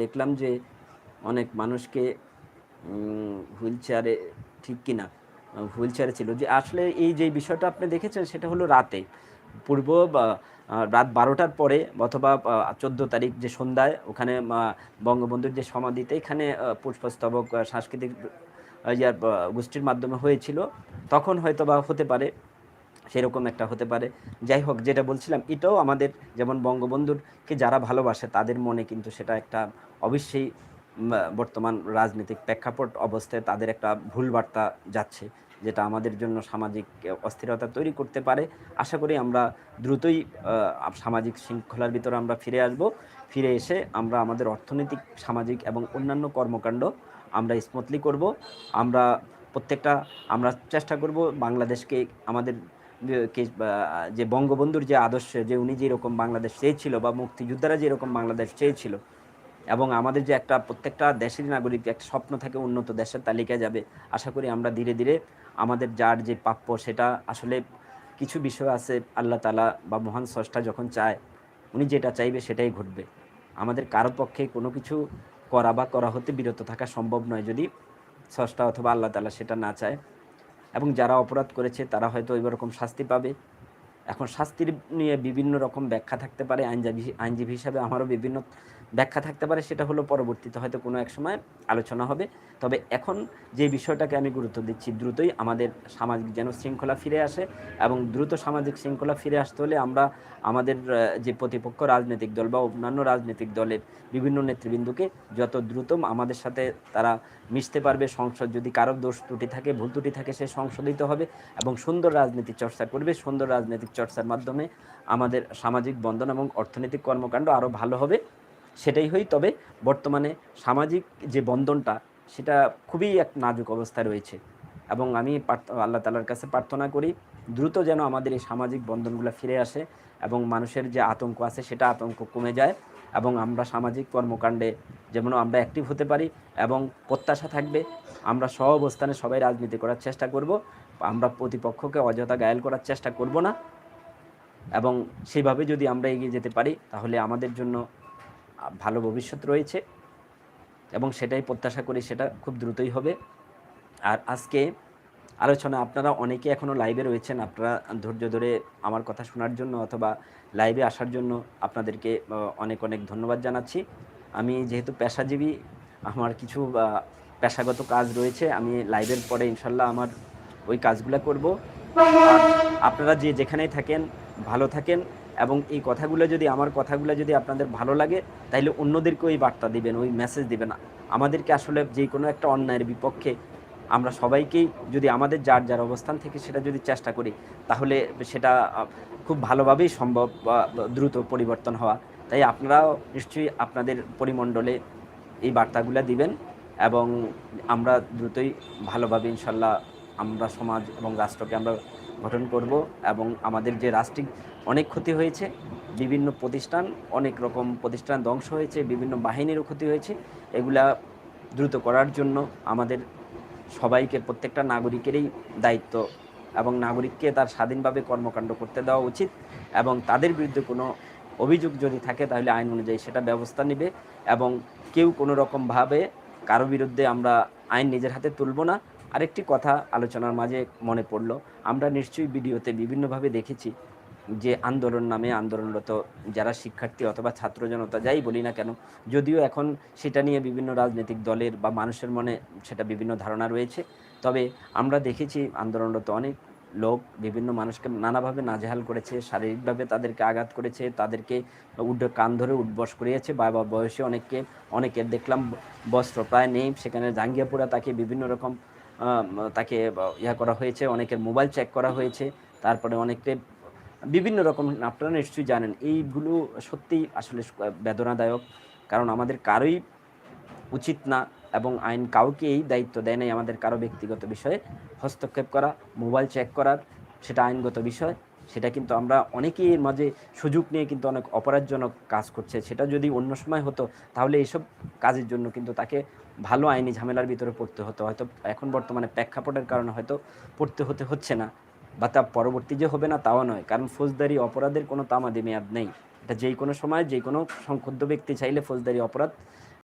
দেখলাম যে অনেক মানুষকে হুইল চেয়ারে, ঠিক কিনা, হুইল চেয়ারে ছিল যে আসলে এই যে বিষয়টা আপনি দেখেছেন সেটা হলো রাতে। পূর্ব রাত বারোটার পরে অথবা চোদ্দ তারিখ যে সন্ধ্যায় ওখানে বঙ্গবন্ধুর যে সমাধিতে এখানে পুষ্পস্তবক সাংস্কৃতিক ইয়ার গোষ্ঠীর মাধ্যমে হয়েছিল। তখন হয়তো বা হতে পারে। সেরকম একটা হতে পারে। যাই হোক, যেটা বলছিলাম, এটাও আমাদের যেমন বঙ্গবন্ধুরকে যারা ভালোবাসে, তাদের মনে কিন্তু সেটা একটা অবশ্যই বর্তমান রাজনৈতিক প্রেক্ষাপট অবস্থায় তাদের একটা ভুল বার্তা যাচ্ছে, যেটা আমাদের জন্য সামাজিক অস্থিরতা তৈরি করতে পারে। আশা করি আমরা দ্রুতই সামাজিক শৃঙ্খলার ভিতরে আমরা ফিরে আসব। ফিরে এসে আমরা আমাদের অর্থনৈতিক, সামাজিক এবং অন্যান্য কর্মকাণ্ড আমরা স্মুথলি করব। আমরা প্রত্যেকটা, আমরা চেষ্টা করব বাংলাদেশকে আমাদের যে- বঙ্গবন্ধুর যে আদর্শ, যে উনি যেরকম বাংলাদেশ চেয়েছিল, বা মুক্তিযোদ্ধারা যেরকম বাংলাদেশ চেয়েছিল, এবং আমাদের যে একটা প্রত্যেকটা দেশের নাগরিক, একটা স্বপ্ন থাকে উন্নত দেশের তালিকায় যাবে, আশা করি আমরা ধীরে ধীরে আমাদের যার যে প্রাপ্য সেটা আসলে কিছু বিষয় আছে, আল্লাহ তালা বা মহান স্রষ্টা যখন চায়, উনি যেটা চাইবে সেটাই ঘটবে। আমাদের কারও পক্ষে কোনো কিছু করা বা করা হতে বিরত থাকা সম্ভব নয় যদি স্রষ্টা অথবা আল্লাহ তালা সেটা না চায়। এবং যারা অপরাধ করেছে, তারা হয়তো ওই রকম শাস্তি পাবে। এখন শাস্তির নিয়ে বিভিন্ন রকম ব্যাখ্যা থাকতে পারে। আইনজীবী আইনজীবী হিসাবে আমারও বিভিন্ন ব্যাখ্যা থাকতে পারে, সেটা হলো পরবর্তীতে হয়তো কোনো এক সময় আলোচনা হবে। তবে এখন যে বিষয়টাকে আমি গুরুত্ব দিচ্ছি, দ্রুতই আমাদের সামাজিক যেন শৃঙ্খলা ফিরে আসে এবং দ্রুত সামাজিক শৃঙ্খলা ফিরে আসতে হলে আমরা আমাদের যে প্রতিপক্ষ রাজনৈতিক দল বা অন্যান্য রাজনৈতিক দলের বিভিন্ন নেতৃবৃন্দকে যত দ্রুত আমাদের সাথে তারা মিশতে পারবে, সংসদ যদি কারও দোষ ত্রুটি থাকে, ভুল ত্রুটি থাকে, সে সংশোধিত হবে এবং সুন্দর রাজনীতি চর্চা করবে। সুন্দর রাজনৈতিক চর্চার মাধ্যমে আমাদের সামাজিক বন্ধন এবং অর্থনৈতিক কর্মকাণ্ড আরও ভালো হবে। সেটাই হই। তবে বর্তমানে সামাজিক যে বন্ধনটা, সেটা খুবই এক নাজুক অবস্থায় রয়েছে। এবং আমি আল্লাহ তালার কাছে প্রার্থনা করি, দ্রুত যেন আমাদের এই সামাজিক বন্ধনগুলো ফিরে আসে এবং মানুষের যে আতঙ্ক আছে, সেটা আতঙ্ক কমে যায় এবং আমরা সামাজিক কর্মকাণ্ডে যেমন আমরা অ্যাক্টিভ হতে পারি এবং প্রত্যাশা থাকবে, আমরা সহ অবস্থানে সবাই রাজনীতি করার চেষ্টা করব, আমরা প্রতিপক্ষকে অযথা গায়েল করার চেষ্টা করব না এবং সেইভাবে যদি আমরা এগিয়ে যেতে পারি, তাহলে আমাদের জন্য ভালো ভবিষ্যৎ রয়েছে এবং সেটাই প্রত্যাশা করি সেটা খুব দ্রুতই হবে। আর আজকে আলোচনা, আপনারা অনেকে এখনও লাইভে রয়েছেন, আপনারা ধৈর্য ধরে আমার কথা শোনার জন্য অথবা লাইভে আসার জন্য আপনাদেরকে অনেক অনেক ধন্যবাদ জানাচ্ছি। আমি যেহেতু পেশাজীবী, আমার কিছু পেশাগত কাজ রয়েছে, আমি লাইভের পরে ইনশাল্লাহ আমার ওই কাজগুলো করব। আপনারা যে যেখানেই থাকেন, ভালো থাকেন এবং এই কথাগুলো যদি, আমার কথাগুলো যদি আপনাদের ভালো লাগে তাহলে অন্যদেরকে ওই বার্তা দিবেন, ওই মেসেজ দিবেন। আমাদেরকে আসলে যে কোনো একটা অন্যায়ের বিপক্ষে আমরা সবাইকেই যদি আমাদের যার যার অবস্থান থেকে সেটা যদি চেষ্টা করি, তাহলে সেটা খুব ভালোভাবেই সম্ভব দ্রুত পরিবর্তন হওয়া। তাই আপনারাও নিশ্চয়ই আপনাদের পরিমণ্ডলে এই বার্তাগুলো দিবেন এবং আমরা দ্রুতই ভালোভাবে ইনশাল্লাহ আমরা সমাজ এবং রাষ্ট্রকে আমরা গঠন করব এবং আমাদের যে রাষ্ট্রিক অনেক ক্ষতি হয়েছে, বিভিন্ন প্রতিষ্ঠান, অনেক রকম প্রতিষ্ঠান ধ্বংস হয়েছে, বিভিন্ন বাহিনীরও ক্ষতি হয়েছে, এগুলা দ্রুত করার জন্য আমাদের সবাইকে, প্রত্যেকটা নাগরিকেরই দায়িত্ব এবং নাগরিককে তার স্বাধীনভাবে কর্মকাণ্ড করতে দেওয়া উচিত এবং তাদের বিরুদ্ধে কোনো অভিযোগ যদি থাকে তাহলে আইন অনুযায়ী সেটা ব্যবস্থা নেবে এবং কেউ কোনো রকমভাবে কারও বিরুদ্ধে আমরা আইন নিজের হাতে তুলব না। আরেকটি কথা আলোচনার মাঝে মনে পড়ল। আমরা নিশ্চয়ই ভিডিওতে বিভিন্নভাবে দেখেছি যে আন্দোলন নামে আন্দোলনরত যারা শিক্ষার্থী অথবা ছাত্র জনতা, যাই বলি না কেন, যদিও এখন সেটা নিয়ে বিভিন্ন রাজনৈতিক দলের বা মানুষের মনে সেটা বিভিন্ন ধারণা রয়েছে। তবে আমরা দেখেছি আন্দোলনরত অনেক লোক বিভিন্ন মানুষকে নানাভাবে নাজেহাল করেছে, শারীরিকভাবে তাদেরকে আঘাত করেছে, তাদেরকে উড কান ধরে উঠবস করিয়েছে বা বা বয়সে অনেককে, অনেকের দেখলাম বস্ত্র প্রায় নেই, সেখানে জাঙ্গিয়াপুরা তাকে বিভিন্ন রকম তাকে ইয়া করা হয়েছে, অনেকের মোবাইল চেক করা হয়েছে, তারপরে অনেকে বিভিন্ন রকম, আপনারা নিশ্চয়ই জানেন, এইগুলো সত্যি আসলে বেদনাদায়ক, কারণ আমাদের কারোই উচিত না এবং আইন কাউকে এই দায়িত্ব দেয় নাই আমাদের কারও ব্যক্তিগত বিষয়ে হস্তক্ষেপ করা, মোবাইল চেক করার, সেটা আইনগত বিষয় সেটা কিন্তু আমরা অনেকেই এর মাঝে সুযোগ নিয়ে কিন্তু অনেক অপরাধজনক কাজ করছে। সেটা যদি অন্য সময় হতো, তাহলে এইসব কাজের জন্য কিন্তু তাকে ভালো আইনি ঝামেলার ভিতরে পড়তে হতো। হয়তো এখন বর্তমানে প্রেক্ষাপটের কারণে হয়তো পড়তে হতে হচ্ছে না বা তা পরবর্তী যে হবে না তাও নয়। কারণ ফৌজদারি অপরাধের কোনো তামাদি মেয়াদ নেই। এটা যেই কোনো সময় যে কোনো সংক্ষুব্ধ ব্যক্তি চাইলে ফৌজদারি অপরাধ